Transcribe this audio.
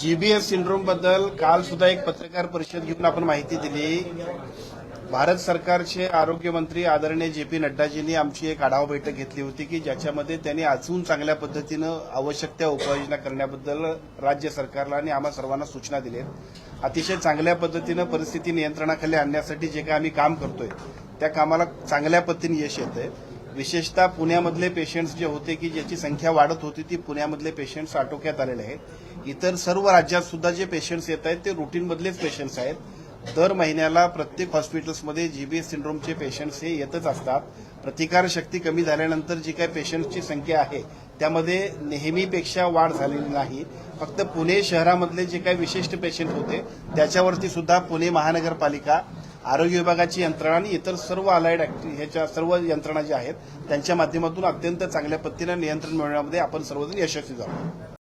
जीबीएफ सिंड्रोमबद्दल काल सुद्धा एक पत्रकार परिषद घेऊन आपण माहिती दिली. भारत सरकारचे आरोग्य मंत्री आदरणीय जे पी नड्डाजींनी आमची एक आढावा बैठक घेतली होती की ज्याच्यामध्ये त्यांनी अजून चांगल्या पद्धतीनं आवश्यक त्या उपाययोजना करण्याबद्दल राज्य सरकारला आणि आम्हा सर्वांना सूचना दिल्या अतिशय चांगल्या पद्धतीनं परिस्थिती नियंत्रणाखाली आणण्यासाठी जे काही आम्ही काम करतोय त्या कामाला चांगल्या पद्धतीने यश येतंय. विशेषतः पुण्यामधले पेशंट्स जे होते की ज्याची संख्या वाढत होती ती पुण्यामधले पेशंट्स आटोक्यात आलेले आहेत. इतर सर्व राज्यात सुद्धा जे पेशंट्स येत आहेत ते रुटीनमधलेच पेशंट्स आहेत. दर महिन्याला प्रत्येक हॉस्पिटल्समध्ये जीबीएस सिंड्रोमचे पेशंट्स हे येतच असतात. प्रतिकारशक्ती कमी झाल्यानंतर जी काही पेशंट्सची संख्या आहे त्यामध्ये नेहमीपेक्षा वाढ झालेली नाही. फक्त पुणे शहरामधले जे काही विशिष्ट पेशंट होते त्याच्यावरती सुद्धा पुणे महानगरपालिका आरोग्य विभागाची यंत्रणा आणि इतर सर्व अलाइड ह्याच्या सर्व यंत्रणा ज्या आहेत त्यांच्या माध्यमातून अत्यंत चांगल्या पद्धतीनं नियंत्रण मिळवण्यामध्ये आपण सर्वजण यशस्वी झालो.